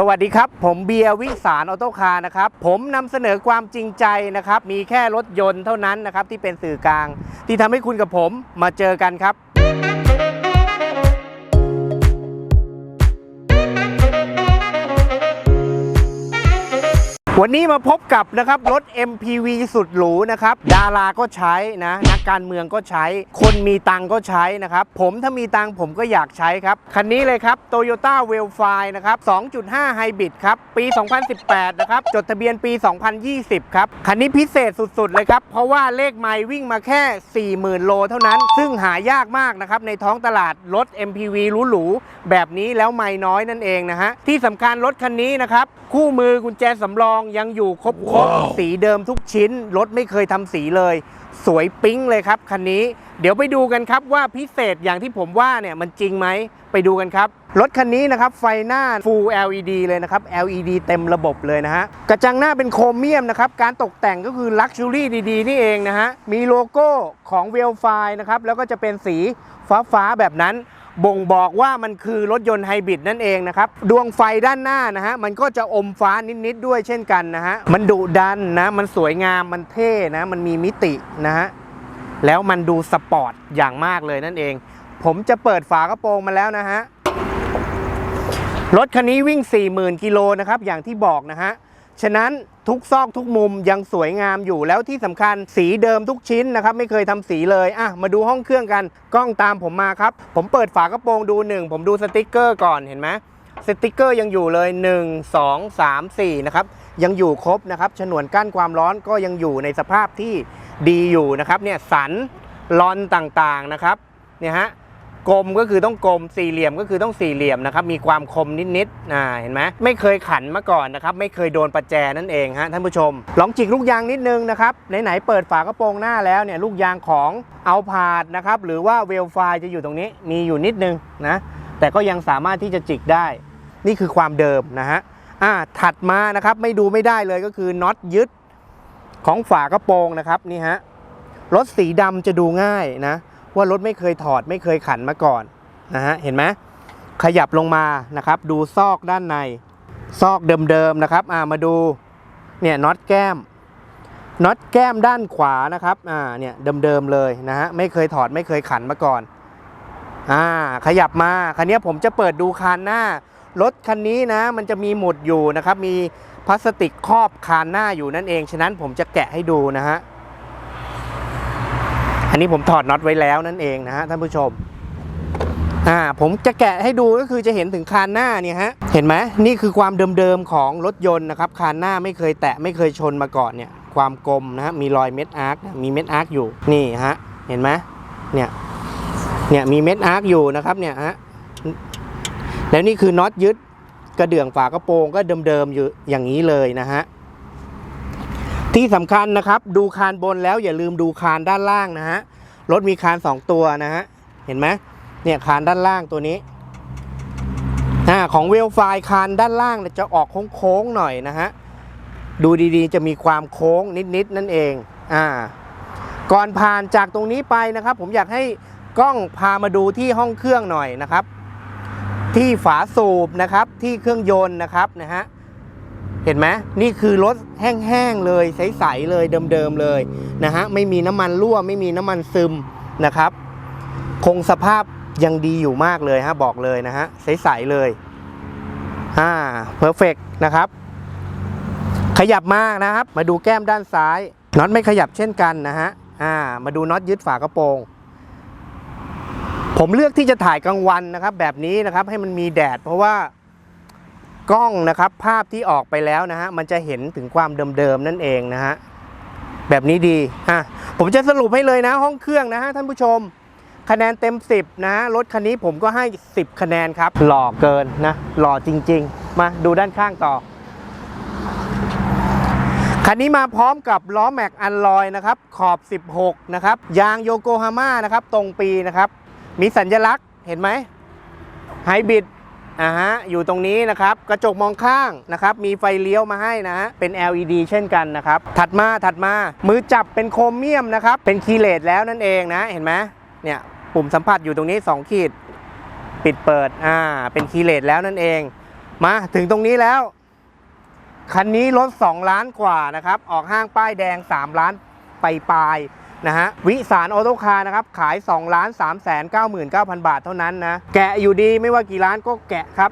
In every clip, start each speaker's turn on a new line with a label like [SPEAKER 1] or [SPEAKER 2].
[SPEAKER 1] สวัสดีครับ ผมเบียร์วิสารออโต้คาร์นะครับ ผมนำเสนอความจริงใจนะครับ มีแค่รถยนต์เท่านั้นนะครับ ที่เป็นสื่อกลาง ที่ทำให้คุณกับผมมาเจอกันครับ วันนี้มาพบกับนะครับรถ MPV สุดหรูนะครับดาราก็ใช้นะนักการเมืองก็ใช้ คนมีตังก็ใช้นะครับ ผมถ้ามีตังผมก็อยากใช้ครับ คันนี้เลยครับ Toyota w e l f i นะครับ 2.5 Hybrid ครับ ปี 2018 นะครับ จดทะเบียนปี 2020 ครับ คันนี้พิเศษสุดๆ เลยครับ เพราะว่าเลขไมล์วิ่งมาแค่ 40,000 โลเท่านั้น ซึ่งหายากมากนะครับในท้องตลาดรถ MPV หรูๆแบบนี้แล้วไม่น้อยนั่นเองนะฮะที่สำคัญรถคันนี้นะครับคู่มือกุญแจสำรองยังอยู่ครบครบสีเดิมทุกชิ้น รถไม่เคยทำสีเลย สวยปิ๊งเลยครับคันนี้ เดี๋ยวไปดูกันครับว่าพิเศษอย่างที่ผมว่าเนี่ยมันจริงไหม ไปดูกันครับ รถคันนี้นะครับไฟหน้า Full LED เลยนะครับ LED เต็มระบบเลยนะฮะ กระจังหน้าเป็นโครเมียมนะครับ การตกแต่งก็คือลักชัวรี่ดีๆ นี่เองนะฮะ มีโลโก้ของเวลไฟนะครับ แล้วก็จะเป็นสีฟ้าๆแบบนั้น บ่งบอกว่ามันคือรถยนต์ไฮบริดนั่นเองนะครับดวงไฟด้านหน้านะฮะมันก็จะอมฟ้านิดๆด้วยเช่นกันนะฮะมันดุดันนะมันสวยงามมันเท่นะมันมีมิตินะฮะแล้วมันดูสปอร์ตอย่างมากเลยนั่นเอง ผมจะเปิดฝากระโปรงมาแล้วนะฮะรถคันนี้วิ่ง 40,000กิโลนะครับอย่างที่บอกนะฮะ ฉะนั้นทุกซอกทุกมุมยังสวยงามอยู่แล้วที่สำคัญสีเดิมทุกชิ้นนะครับไม่เคยทำสีเลยอะมาดูห้องเครื่องกันกล้องตามผมมาครับ ผมเปิดฝากระโปรงดูหนึ่งผมดูสติกเกอร์ก่อนเห็นไหมสติกเกอร์ยังอยู่เลย 1 2 3 4นะครับยังอยู่ครบนะครับฉนวนกั้นความร้อนก็ยังอยู่ในสภาพที่ดีอยู่นะครับเนี่ยสันลอนต่างๆนะครับเนี่ยฮะ กลมก็คือต้องกลมสี่เหลี่ยมก็คือต้องสี่เหลี่ยมนะครับมีความคมนิดๆอ่าเห็นไหมไม่เคยขันมาก่อนนะครับไม่เคยโดนประแจนั่นเองฮะท่านผู้ชม ลองจิกลูกยางนิดนึงนะครับไหนๆเปิดฝากระโปรงหน้าแล้วเนี่ยลูกยางของเอาพาดนะครับหรือว่าเวลไฟจะอยู่ตรงนี้มีอยู่นิดนึงนะแต่ก็ยังสามารถที่จะจิกได้ นี่คือความเดิมนะฮะอ่าถัดมานะครับไม่ดูไม่ได้เลยก็คือน็อตยึดของฝากระโปรงนะครับนี่ฮะรถสีดำจะดูง่ายนะ ว่ารถไม่เคยถอดไม่เคยขันมาก่อนนะฮะเห็นไหมขยับลงมานะครับดูซอกด้านใน ซอกเดิมๆนะครับอ่ามาดูเนี่ยน็อตแก้มน็อตแก้มด้านขวานะครับอ่าเนี่ยเดิมๆเลยนะฮะไม่เคยถอดไม่เคยขันมาก่อนอ่าขยับมาคันนี้ผมจะเปิดดูคานหน้ารถคันนี้นะมันจะมีหมุดอยู่นะครับมีพลาสติกครอบคานหน้าอยู่นั่นเอง ฉะนั้นผมจะแกะให้ดูนะฮะ นนี้ผมถอดน็อตไว้แล้วนั่นเองนะฮะท่านผู้ชมอ่าผมจะแกะให้ดูก็คือจะเห็นถึงคานหน้าเนี่ยฮะเห็นไหมนี่คือความเดิมๆของรถยนต์นะครับคานหน้าไม่เคยแตะไม่เคยชนมาก่อนเนี่ยความกลมนะฮะมีรอยเม็ดอาร์คมีเม็ดอาร์คอยู่นี่ฮะเห็นไหมเนี่ยเนี่ยมีเม็ดอาร์คอยู่นะครับเนี่ยฮะแล้วนี่คือน็อตยึดกระเดื่องฝากระโปรงก็เดิมๆอยู่อย่างนี้เลยนะฮะ ที่สำคัญนะครับดูคานบนแล้วอย่าลืมดูคานด้านล่างนะฮะรถมีคาน2ตัวนะฮะเห็นไหมเนี่ยคานด้านล่างตัวนี้อ่าของเวลไฟคานด้านล่างจะออกโค้งๆหน่อยนะฮะดูดีๆ จะมีความโค้งนิดๆนั่นเองอ่าก่อนผ่านจากตรงนี้ไปนะครับ ผมอยากให้กล้องพามาดูที่ห้องเครื่องหน่อยนะครับ ที่ฝาสูบนะครับที่เครื่องยนต์นะครับนะฮะ เห็นไหมนี่คือรถแห้งๆเลยใสๆเลยเดิมๆเลยนะฮะไม่มีน้ำมันรั่วไม่มีน้ำมันซึมนะครับ คงสภาพยังดีอยู่มากเลยฮะบอกเลยนะฮะใสๆเลยอ่าเพอร์เฟกนะครับ ขยับมากนะครับ มาดูแก้มด้านซ้ายน็อตไม่ขยับเช่นกันนะฮะอ่ามาดูน็อตยึดฝากระโปรงผมเลือกที่จะถ่ายกลางวันนะครับ แบบนี้นะครับให้มันมีแดด เพราะว่า กล้องนะครับ ภาพที่ออกไปแล้วนะฮะมันจะเห็นถึงความเดิมๆนั่นเองนะฮะแบบนี้ดีอะผมจะสรุปให้เลยนะห้องเครื่องนะฮะท่านผู้ชม คะแนนเต็ม 10 นะรถคันนี้ผมก็ให้ 10 คะแนนครับ หล่อเกินนะ หล่อจริง ๆ มาดูด้านข้างต่อ คันนี้มาพร้อมกับล้อแม็กอันลอยนะครับ ขอบ 16 นะครับ ยางโยโกฮาม่านะครับ ตรงปีนะครับ มีสัญลักษณ์เห็นไหมไฮบริด อ่าฮะอยู่ตรงนี้นะครับกระจกมองข้างนะครับมีไฟเลี้ยวมาให้นะฮะเป็น LED เช่นกันนะครับถัดมาถัดมามือจับเป็นโครเมียมนะครับเป็นคีย์เลสแล้วนั่นเองนะเห็นไหมเนี่ยปุ่มสัมผัสอยู่ตรงนี้ 2 ขีด ปิดเปิดอ่าเป็นคีย์เลสแล้วนั่นเอง มาถึงตรงนี้แล้ว คันนี้รถ 2 ล้านกว่านะครับออกห้างป้ายแดง 3 ล้านไปปลายๆ นะฮะวิสารออโต้คาร์นะครับขาย2ล้าน3แสน99,000 บาทเท่านั้นนะแกะอยู่ดีไม่ว่ากี่ล้านก็แกะครับ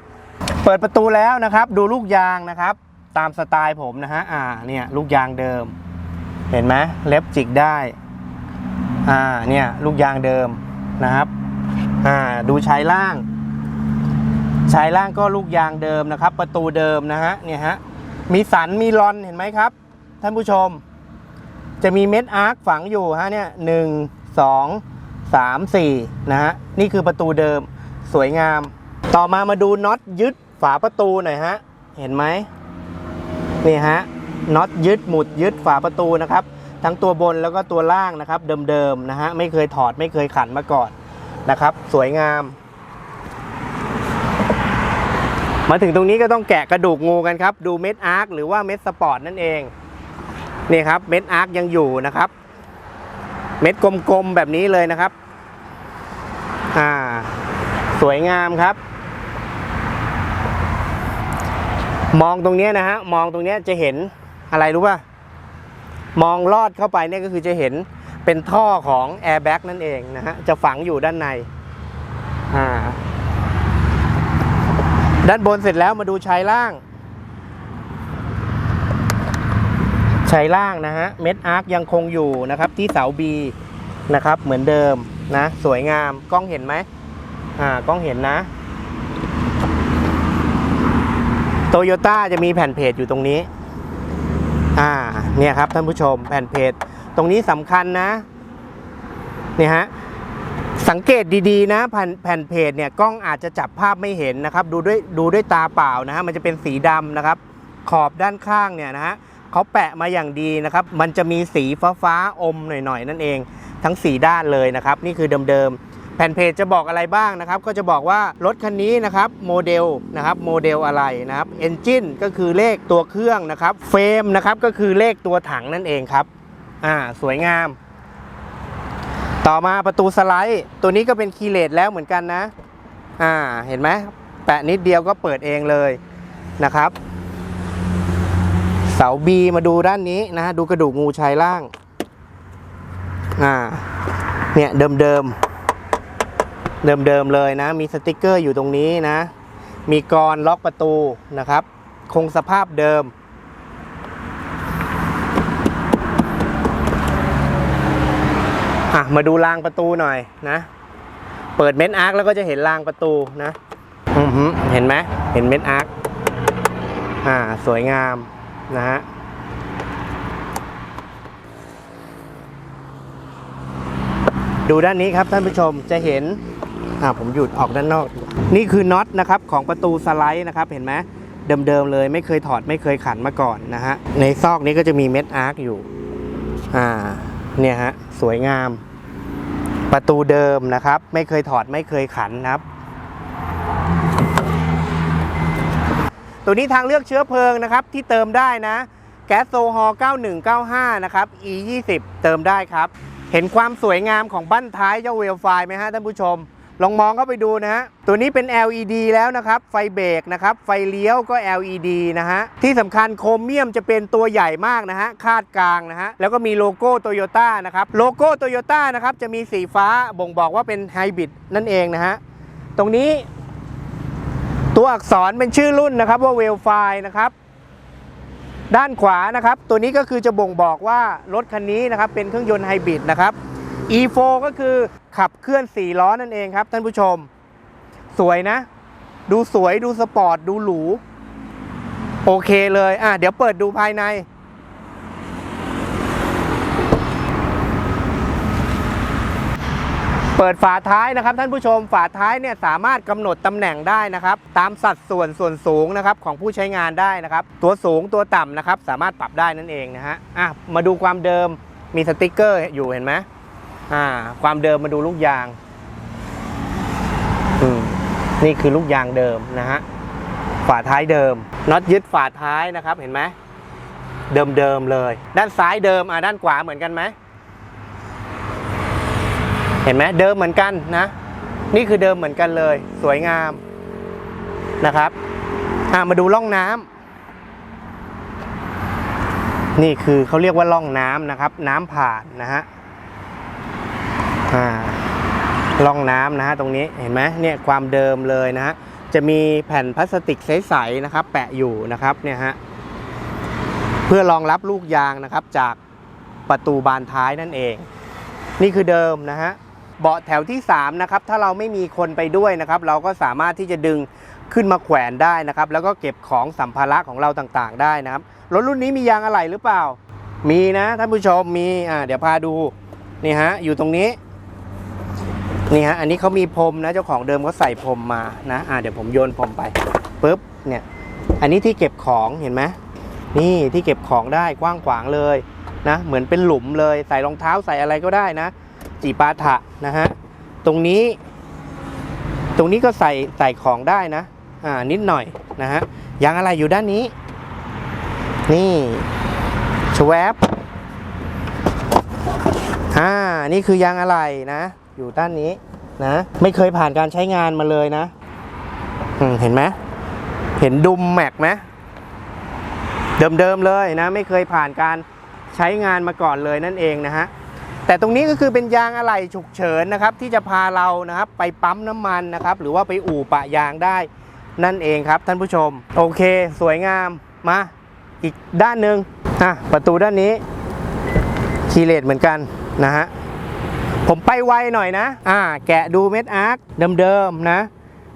[SPEAKER 1] เปิดประตูแล้วนะครับ ดูลูกยางนะครับ ตามสไตล์ผมนะฮะอ่าเนี่ยลูกยางเดิม เห็นไหมเล็บจิกได้อ่าเนี่ยลูกยางเดิมนะครับอ่าดูชายล่างชายล่างก็ลูกยางเดิมนะครับ ประตูเดิมนะฮะเนี่ยฮะมีสันมีรอนเห็นไหมครับ ท่านผู้ชม จะมีเม็ดอาร์คฝังอยู่ฮะเนี่ยหนึ่งสองสามสี่นะฮะนี่คือประตูเดิมสวยงาม ต่อมามาดูน็อตยึดฝาประตูหน่อยฮะเห็นไหมนี่ฮะน็อตยึดหมุดยึดฝาประตูนะครับ ทั้งตัวบนแล้วก็ตัวล่างนะครับ เดิมๆนะฮะไม่เคยถอดไม่เคยขันมาก่อนนะครับ สวยงาม มาถึงตรงนี้ก็ต้องแกะกระดูกงูกันครับ ดูเม็ดอาร์คหรือว่าเม็ดสปอร์ตนั่นเอง นี่ครับเม็ดอาร์คยังอยู่นะครับ เม็ดกลมๆแบบนี้เลยนะครับ อ่า สวยงามครับ มองตรงนี้นะฮะมองตรงนี้จะเห็นอะไรรู้ป่ะมองลอดเข้าไปเนี่ยก็คือจะเห็นเป็นท่อของแอร์แบ็กนั่นเองนะฮะจะฝังอยู่ด้านในอ่าด้านบนเสร็จแล้วมาดูชายล่าง ชายล่างนะฮะ เม็ดอาร์คยังคงอยู่นะครับ ที่เสาบีนะครับเหมือนเดิมนะ สวยงามกล้องเห็นไหมอ่ากล้องเห็นนะโตโยต้าจะมีแผ่นเพจอยู่ตรงนี้อ่าเนี่ยครับท่านผู้ชมแผ่นเพจ ตรงนี้สำคัญนะเนี่ยฮะสังเกตดีๆนะแผ่นแผ่นเพจเนี่ยกล้องอาจจะจับภาพไม่เห็นนะครับ ดูด้วยดูด้วยตาเปล่านะฮะมันจะเป็นสีดำนะครับ ขอบด้านข้างเนี่ยนะฮะ เขาแปะมาอย่างดีนะครับ มันจะมีสีฟ้าฟ้าอมหน่อยๆ นั่นเอง ทั้งสีด้านเลยนะครับ นี่คือเดิมๆ แผ่นเพจจะบอกอะไรบ้างนะครับ ก็จะบอกว่ารถคันนี้นะครับโมเดลนะครับโมเดลอะไรนะครับเอนจินก็คือเลขตัวเครื่องนะครับ เฟรมนะครับก็คือเลขตัวถังนั่นเองครับ อ่าสวยงาม ต่อมาประตูสไลด์ ตัวนี้ก็เป็นคีย์เลสแล้วเหมือนกันนะ อ่าเห็นไหมแปะนิดเดียวก็เปิดเองเลยนะครับ เสาบีมาดูด้านนี้นะฮะดูกระดูกงูชายล่าง อ่า เนี่ยเดิมเดิมเดิมเดิมเลยนะ มีสติกเกอร์อยู่ตรงนี้นะ มีกรล็อกประตูนะครับ คงสภาพเดิม อะ มาดูรางประตูหน่อยนะ เปิดเม็ดอาร์คแล้วก็จะเห็นรางประตูนะ อือหือเห็นไหมเห็นเม็ดอาร์คอ่า สวยงาม นะฮะดูด้านนี้ครับท่านผู้ชมจะเห็นอ่าผมหยุดออกด้านนอก นี่คือน็อตนะครับของประตูสไลด์นะครับเห็นไหมเดิมๆเลยไม่เคยถอดไม่เคยขันมาก่อนนะฮะในซอกนี้ก็จะมีเม็ดอาร์คอยู่อ่าเนี่ยฮะสวยงาม ประตูเดิมนะครับ ไม่เคยถอดไม่เคยขันนะครับ ตัวนี้ทางเลือกเชื้อเพลิงนะครับที่เติมได้นะ แก๊สโซฮอล์9195 นะครับ E 2 0เติมได้ครับ เห็นความสวยงามของบั้นท้ายเจ้าเวลไฟไหมฮะท่านผู้ชม ลองมองเข้าไปดูนะฮะ ตัวนี้เป็น LED แล้วนะครับ ไฟเบรกนะครับ ไฟเลี้ยวก็ LED นะฮะ ที่สำคัญโครเมียมจะเป็นตัวใหญ่มากนะฮะ คาดกลางนะฮะ แล้วก็มีโลโก้โตโยต้านะครับ โลโก้โตโยต้านะครับจะมีสีฟ้าบ่งบอกว่าเป็นไฮบริดนั่นเองนะฮะ ตรงนี้ ตัวอักษรเป็นชื่อรุ่นนะครับว่าเวลไฟนะครับ ด้านขวานะครับ ตัวนี้ก็คือจะบ่งบอกว่ารถคันนี้นะครับเป็นเครื่องยนต์ไฮบริดนะครับ E4 ก็คือขับเคลื่อน 4 ล้อนั่นเองครับ ท่านผู้ชม สวยนะ ดูสวยดูสปอร์ต ดูหรู โอเคเลยอะเดี๋ยวเปิดดูภายใน เปิดฝาท้ายนะครับท่านผู้ชมฝาท้ายเนี่ยสามารถกำหนดตำแหน่งได้นะครับ ตามสัดส่วนส่วนสูงนะครับของผู้ใช้งานได้นะครับ ตัวสูงตัวต่ำนะครับ สามารถปรับได้นั่นเองนะฮะอะมาดูความเดิมมีสติกเกอร์อยู่เห็นไหมอ่า ความเดิมมาดูลูกยางอืมนี่คือลูกยางเดิมนะฮะฝาท้ายเดิมน็อตยึดฝาท้ายนะครับเห็นไหมเดิมเดิมเลย ด้านซ้ายเดิมอะด้านขวาเหมือนกันไหม เห็นไหมเดิมเหมือนกันนะ นี่คือเดิมเหมือนกันเลย สวยงามนะครับมาดูร่องน้ำนี่คือเขาเรียกว่าร่องน้ำนะครับ น้ำผ่านนะฮะร่องน้ำนะฮะตรงนี้เห็นไหมเนี่ยความเดิมเลยนะฮะจะมีแผ่นพลาสติกใสๆนะครับ แปะอยู่นะครับเนี่ยฮะเพื่อรองรับลูกยางนะครับจากประตูบานท้ายนั่นเอง นี่คือเดิมนะฮะ เบาะแถวที่3นะครับถ้าเราไม่มีคนไปด้วยนะครับ เราก็สามารถที่จะดึงขึ้นมาแขวนได้นะครับ แล้วก็เก็บของสัมภาระของเราต่างๆ ได้นะครับรถรุ่นนี้มียางอะไหล่หรือเปล่า มีนะท่านผู้ชมมีอ่าเดี๋ยวพาดูนี่ฮะอยู่ตรงนี้นี่ฮะอันนี้เขามีพรมนะเจ้าของเดิมเขาใส่พรมมานะอ่าเดี๋ยวผมโยนพรมไปปุ๊บเนี่ยอันนี้ที่เก็บของเห็นไหมนี่ที่เก็บของได้กว้างขวางเลยนะเหมือนเป็นหลุมเลยใส่รองเท้าใส่อะไรก็ได้นะ จีปาถะนะฮะ ตรงนี้ ตรงนี้ก็ใส่ใส่ของได้นะ อ่า นิดหน่อยนะฮะ ยางอะไรอยู่ด้านนี้ นี่ชวบอ่า นี่คือยางอะไรนะ อยู่ด้านนี้นะ ไม่เคยผ่านการใช้งานมาเลยนะอืมเห็นไหมเห็นดุมแม็กไหมเดิมๆเลยนะ ไม่เคยผ่านการใช้งานมาก่อนเลยนั่นเองนะฮะ แต่ตรงนี้ก็คือเป็นยางอะไหล่ฉุกเฉินนะครับ ที่จะพาเรานะครับไปปั๊มน้ำมันนะครับ หรือว่าไปอู่ปะยางได้นั่นเองครับท่านผู้ชม โอเค สวยงามมาอีกด้านหนึ่งอะประตูด้านนี้คีเลตเหมือนกันนะฮะผมไปไวหน่อยนะ อ่า แกะดูเม็ดอาร์คเดิมๆนะ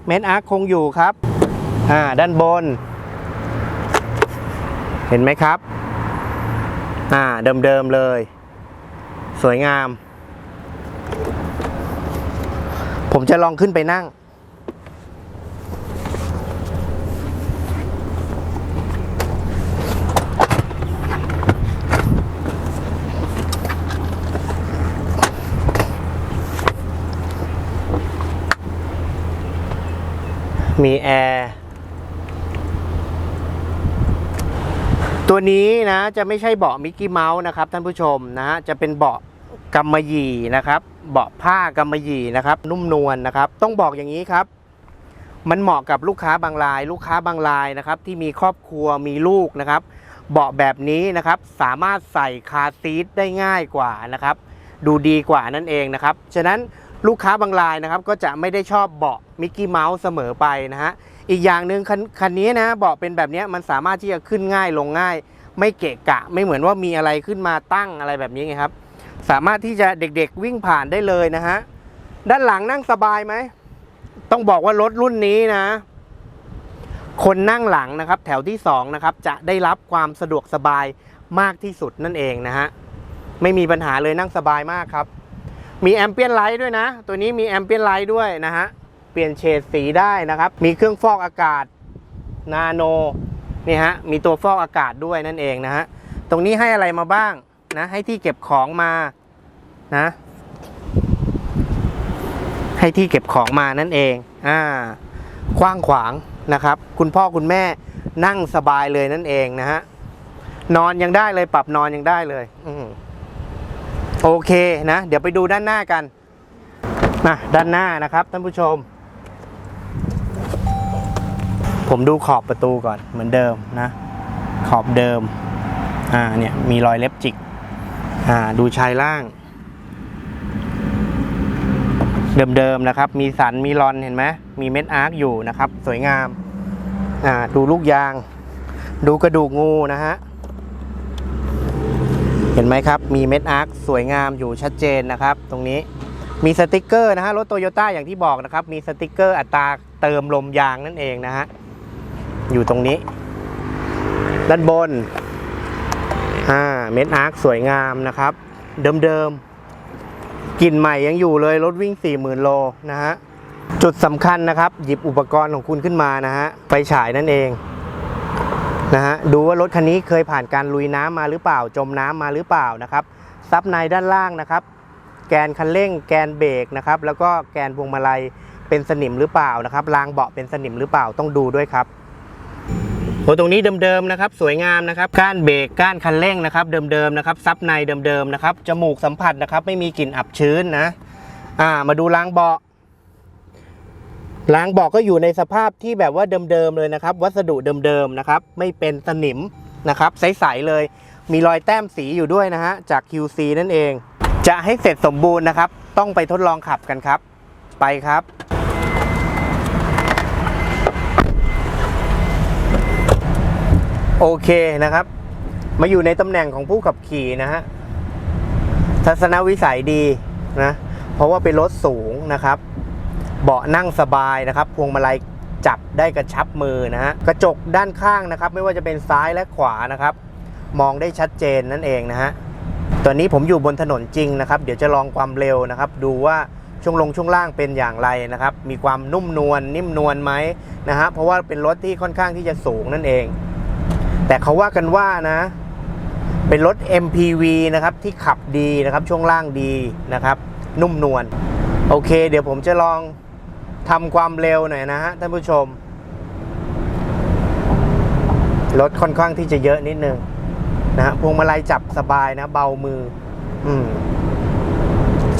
[SPEAKER 1] เม็ดอาร์คคงอยู่ครับ อ่า ด้านบน เห็นไหมครับ อ่า เดิมๆเลย สวยงาม ผมจะลองขึ้นไปนั่ง มีแอร์ตัวนี้นะจะไม่ใช่เบาะมิกกี้เมาส์นะครับท่านผู้ชมนะฮะจะเป็นเบาะ กำมะหยี่นะครับ เบาะผ้ากำมะหยี่นะครับ นุ่มนวลนะครับ ต้องบอกอย่างนี้ครับ มันเหมาะกับลูกค้าบางราย ลูกค้าบางรายนะครับ ที่มีครอบครัวมีลูกนะครับ เบาะแบบนี้นะครับ สามารถใส่คาซีทได้ง่ายกว่านะครับ ดูดีกว่านั่นเองนะครับ ฉะนั้นลูกค้าบางรายนะครับก็จะไม่ได้ชอบเบาะมิกกี้เมาส์เสมอไปนะฮะอีกอย่างหนึ่งคันนี้นะเบาะเป็นแบบนี้มันสามารถที่จะขึ้นง่ายลงง่าย ไม่เกะกะ ไม่เหมือนว่ามีอะไรขึ้นมาตั้งอะไรแบบนี้ไงครับ สามารถที่จะเด็กๆวิ่งผ่านได้เลยนะฮะ ด้านหลังนั่งสบายไหม ต้องบอกว่ารถรุ่นนี้นะ คนนั่งหลังนะครับ แถวที่สองนะครับจะได้รับความสะดวกสบายมากที่สุดนั่นเองนะฮะ ไม่มีปัญหาเลยนั่งสบายมากครับ มีแอมเปียนไลท์ด้วยนะ ตัวนี้มีแอมเปียนไลท์ด้วยนะฮะ เปลี่ยนเฉดสีได้นะครับ มีเครื่องฟอกอากาศนาโนนี่ฮะ มีตัวฟอกอากาศด้วยนั่นเองนะฮะ ตรงนี้ให้อะไรมาบ้าง นะ ให้ที่เก็บของมานะ ให้ที่เก็บของมานั่นเองอ่ากว้างขวางนะครับ คุณพ่อคุณแม่นั่งสบายเลยนั่นเองนะฮะนอนยังได้เลยปรับนอนยังได้เลยอโอเคนะ เดี๋ยวไปดูด้านหน้ากันนะด้านหน้านะครับท่านผู้ชม ผมดูขอบประตูก่อนเหมือนเดิมนะ ขอบเดิมอ่าเนี่ยมีรอยเล็บจิก อ่าดูชายล่าง เดิมๆนะครับ มีสันมีรอนเห็นไหมมีเม็ดอาร์คอยู่นะครับ สวยงามอ่าดูลูกยาง ดูกระดูกงูนะฮะเห็นไหมครับ มีเม็ดอาร์คสวยงามอยู่ชัดเจนนะครับ ตรงนี้มีสติกเกอร์นะฮะรถโตโยต้าอย่างที่บอกนะครับ มีสติกเกอร์อัตราเติมลมยางนั่นเองนะฮะอยู่ตรงนี้ ด้านบน อ่าเม็ดอาร์คสวยงามนะครับ เดิมๆกลิ่นใหม่ยังอยู่เลยรถวิ่ง 40,000 โลนะฮะจุดสำคัญนะครับ หยิบอุปกรณ์ของคุณขึ้นมานะฮะไฟฉายนั่นเองนะฮะดูว่ารถคันนี้เคยผ่านการลุยน้ำมาหรือเปล่า จมน้ำมาหรือเปล่านะครับซับในด้านล่างนะครับ แกนคันเร่ง แกนเบรกนะครับ แล้วก็แกนพวงมาลัยเป็นสนิมหรือเปล่านะครับรางเบาะเป็นสนิมหรือเปล่าต้องดูด้วยครับ โอ้ตรงนี้เดิมๆนะครับสวยงามนะครับก้านเบรกก้านคันเร่งนะครับเดิมๆนะครับซับในเดิมๆนะครับจมูกสัมผัสนะครับไม่มีกลิ่นอับชื้นนะอ่ามาดูรางเบาะรางเบอกก็อยู่ในสภาพที่แบบว่าเดิมๆเลยนะครับ วัสดุเดิมๆนะครับไม่เป็นสนิมนะครับใสๆเลย มีรอยแต้มสีอยู่ด้วยนะฮะจาก QC นั่นเอง จะให้เสร็จสมบูรณ์นะครับ ต้องไปทดลองขับกันครับ ไปครับ โอเคนะครับ มาอยู่ในตำแหน่งของผู้ขับขี่นะฮะทัศนวิสัยดีนะเพราะว่าเป็นรถสูงนะครับ เบาะนั่งสบายนะครับ พวงมาลัยจับได้กระชับมือนะฮะกระจกด้านข้างนะครับ ไม่ว่าจะเป็นซ้ายและขวานะครับ มองได้ชัดเจนนั่นเองนะฮะตอนนี้ผมอยู่บนถนนจริงนะครับ เดี๋ยวจะลองความเร็วนะครับ ดูว่าช่วงลงช่วงล่างเป็นอย่างไรนะครับ มีความนุ่มนวลนิ่มนวลไหมนะฮะเพราะว่าเป็นรถที่ค่อนข้างที่จะสูงนั่นเอง แต่เขาว่ากันว่านะ เป็นรถ MPV นะครับที่ขับดีนะครับช่วงล่างดีนะครับ นุ่มนวลโอเค เดี๋ยวผมจะลองทำความเร็วหน่อยนะฮะท่านผู้ชมรถค่อนข้างที่จะเยอะนิดนึงนะฮะพวงมาลัยจับสบายนะ เบามือ อืม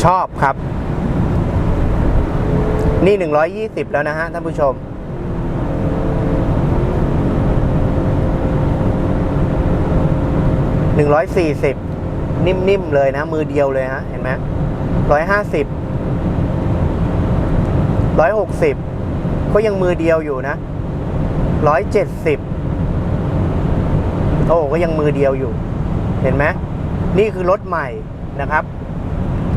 [SPEAKER 1] ชอบครับ นี่ 120 แล้วนะฮะท่านผู้ชม 140 นิ่มๆเลยนะ มือเดียวเลยฮะ เห็นไหม150 160 ก็ยังมือเดียวอยู่นะ 170 โอ้ก็ยังมือเดียวอยู่ เห็นไหมนี่คือรถใหม่นะครับ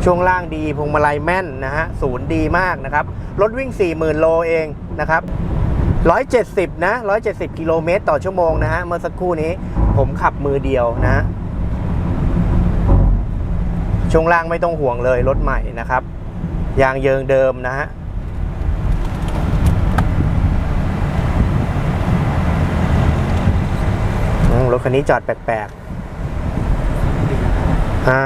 [SPEAKER 1] ช่วงล่างดีพวงมาลัยแม่นนะฮะศูนย์ดีมากนะครับ รถวิ่ง 40,000 โลเองนะครับ 170 นะ 170 กิโลเมตรต่อชั่วโมงนะฮะ เมื่อสักครู่นี้ผมขับมือเดียวนะ ช่วงล่างไม่ต้องห่วงเลยรถใหม่นะครับ ยางเยิงเดิมนะฮะรถคันนี้จอดแปลกๆอ่า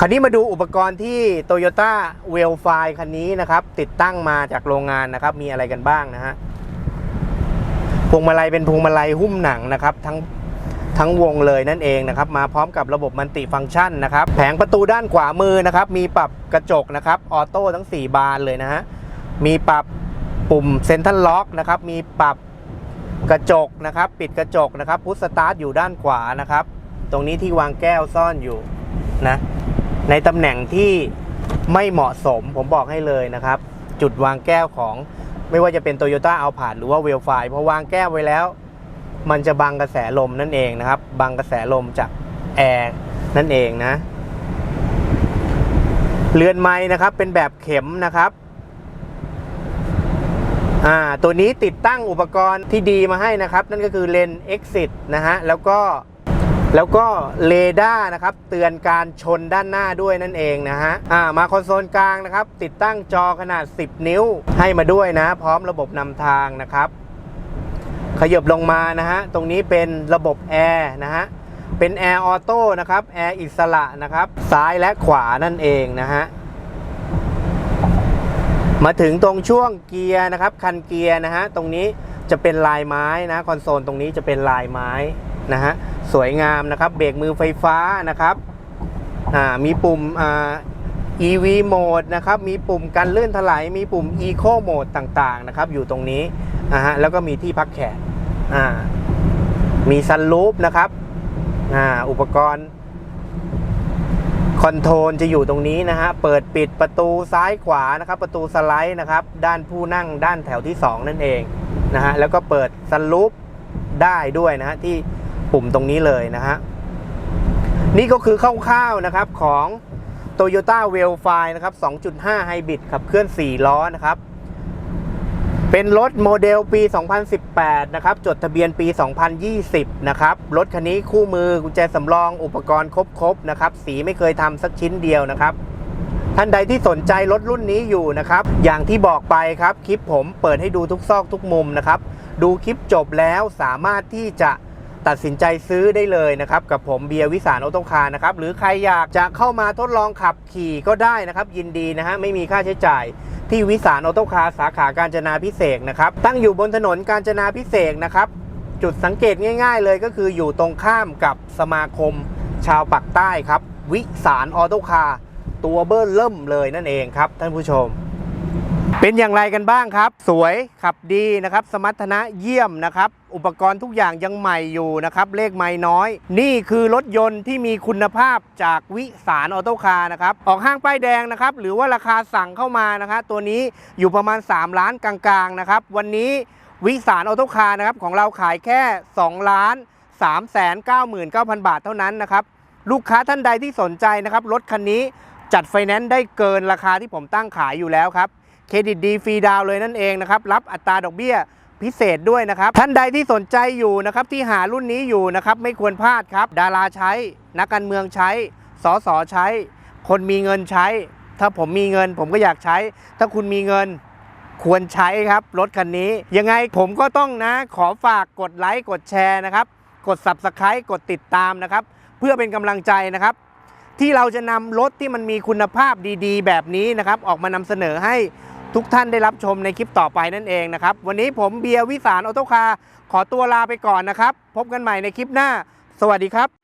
[SPEAKER 1] คันนี้มาดูอุปกรณ์ที่ Toyota w e l f i คันนี้นะครับ ติดตั้งมาจากโรงงานนะครับ มีอะไรกันบ้างนะฮะ พวงมาลัยเป็นพวงมาลัยหุ้มหนังนะครับทั้งทั้งวงเลยนั่นเองนะครับมาพร้อมกับระบบมันติฟังก์ชันนะครับแผงประตูด้านขวามือนะครับมีปรับกระจกนะครับออโต้ทั้ง 4 บานเลยนะฮะมีปรับปุ่มเซ็นทรัลล็อกนะครับมีปรับกระจกนะครับปิดกระจกนะครับพุทสตาร์ทอยู่ด้านขวานะครับ ตรงนี้ที่วางแก้วซ่อนอยู่นะในตำแหน่งที่ไม่เหมาะสมผมบอกให้เลยนะครับ จุดวางแก้วของ ไม่ว่าจะเป็น Toyota a l p a หรือว่าเวลไฟพอวางแก้วไว้แล้ว มันจะบังกระแสลมนั่นเองนะครับ บังกระแสลมจากแอร์นั่นเองนะ เรือนไม้นะครับเป็นแบบเข็มนะครับอ่าตัวนี้ติดตั้งอุปกรณ์ที่ดีมาให้นะครับ นั่นก็คือเลน Exit นะฮะแล้วก็ แล้วก็เรดาร์นะครับเตือนการชนด้านหน้าด้วยนั่นเองนะฮะอ่ามาคอนโซลกลางนะครับ ติดตั้งจอขนาด 10 นิ้วให้มาด้วยนะ พร้อมระบบนำทางนะครับ ขยับลงมานะฮะตรงนี้เป็นระบบแอร์นะฮะเป็นแอร์ออโต้นะครับแอร์อิสระนะครับ ซ้ายและขวานั่นเองนะฮะมาถึงตรงช่วงเกียร์นะครับ คันเกียร์นะฮะตรงนี้จะเป็นลายไม้นะคอนโซลตรงนี้จะเป็นลายไม้ นะฮะสวยงามนะครับเบรกมือไฟฟ้านะครับมีปุ่ม EV mode นะครับมีปุ่มกันลื่นถลายมีปุ่ม Eco mode ต่างๆนะครับอยู่ตรงนี้นะฮะแล้วก็มีที่พักแขนอ่ามีซันรูฟนะครับอ,อุปกรณ์คอนโทรลจะอยู่ตรงนี้นะฮะ เปิดปิดประตูซ้ายขวานะครับ ประตูสไลด์นะครับ ด้านผู้นั่งด้านแถวที่ 2 นั่นเองนะฮะ แล้วก็เปิดซันรูฟได้ด้วยนะฮะ ที่ ปุ่มตรงนี้เลยนะฮะ นี่ก็คือคร่าวๆนะครับของ Toyota w e l f i นะครับ 2.5 Hybrid ขับเคลื่อน 4 ล้อนะครับ เป็นรถโมเดลปี 2018 นะครับ จดทะเบียนปี 2020 นะครับ รถคันนี้คู่มือกุญแจสำรองอุปกรณ์ครบๆนะครับ สีไม่เคยทำสักชิ้นเดียวนะครับท่านใดที่สนใจรถรุ่นนี้อยู่นะครับ อย่างที่บอกไปครับ คลิปผมเปิดให้ดูทุกซอกทุกมุมนะครับ ดูคลิปจบแล้วสามารถที่จะ ตัดสินใจซื้อได้เลยนะครับ กับผมเบียร์วิสารออโตคาร์นะครับ หรือใครอยากจะเข้ามาทดลองขับขี่ก็ได้นะครับ ยินดีนะฮะไม่มีค่าใช้จ่ายที่วิสารออโตคาร์สาขาการจนาพิเศษนะครับ ตั้งอยู่บนถนนการจนาพิเศษนะครับ จุดสังเกตง่าย ๆ เลยก็คืออยู่ตรงข้ามกับสมาคมชาวปักใต้ครับ วิสารออโตคาร์ตัวเบอร์เริ่มเลยนั่นเองครับท่านผู้ชม เป็นอย่างไรกันบ้างครับ สวยขับดีนะครับ สมรรถนะเยี่ยมนะครับ อุปกรณ์ทุกอย่างยังใหม่อยู่นะครับ เลขไม่น้อย นี่คือรถยนต์ที่มีคุณภาพจากวิสารออโต้คาร์นะครับ ออกห้างป้ายแดงนะครับ หรือว่าราคาสั่งเข้ามานะครับตัวนี้อยู่ประมาณ 3 ล้านกลางๆนะครับ วันนี้วิสารออโต้คาร์นะครับของเราขายแค่ 2 ล้าน 3 9 9 0 0 0 บาทเท่านั้นนะครับ ลูกค้าท่านใดที่สนใจนะครับรถคันนี้จัดไฟแนนซ์ได้เกินราคาที่ผมตั้งขายอยู่แล้วครับ เครดิตดีฟรีดาวเลยนั่นเองนะครับ รับอัตราดอกเบี้ยพิเศษด้วยนะครับ ท่านใดที่สนใจอยู่นะครับ ที่หารุ่นนี้อยู่นะครับ ไม่ควรพลาดครับ ดาราใช้ นักการเมืองใช้ สสใช้ คนมีเงินใช้ ถ้าผมมีเงิน ผมก็อยากใช้ ถ้าคุณมีเงินควรใช้ครับ รถคันนี้ ยังไงผมก็ต้องนะ ขอฝากกดไลค์กดแชร์นะครับ กด Subscribe กดติดตามนะครับ เพื่อเป็นกำลังใจนะครับ ที่เราจะนำรถที่มันมีคุณภาพดีๆ แบบนี้นะครับ ออกมานำเสนอให้ ทุกท่านได้รับชมในคลิปต่อไปนั่นเองนะครับ วันนี้ผมเบียร์วิสารออโต้คาร์ขอตัวลาไปก่อนนะครับ พบกันใหม่ในคลิปหน้า สวัสดีครับ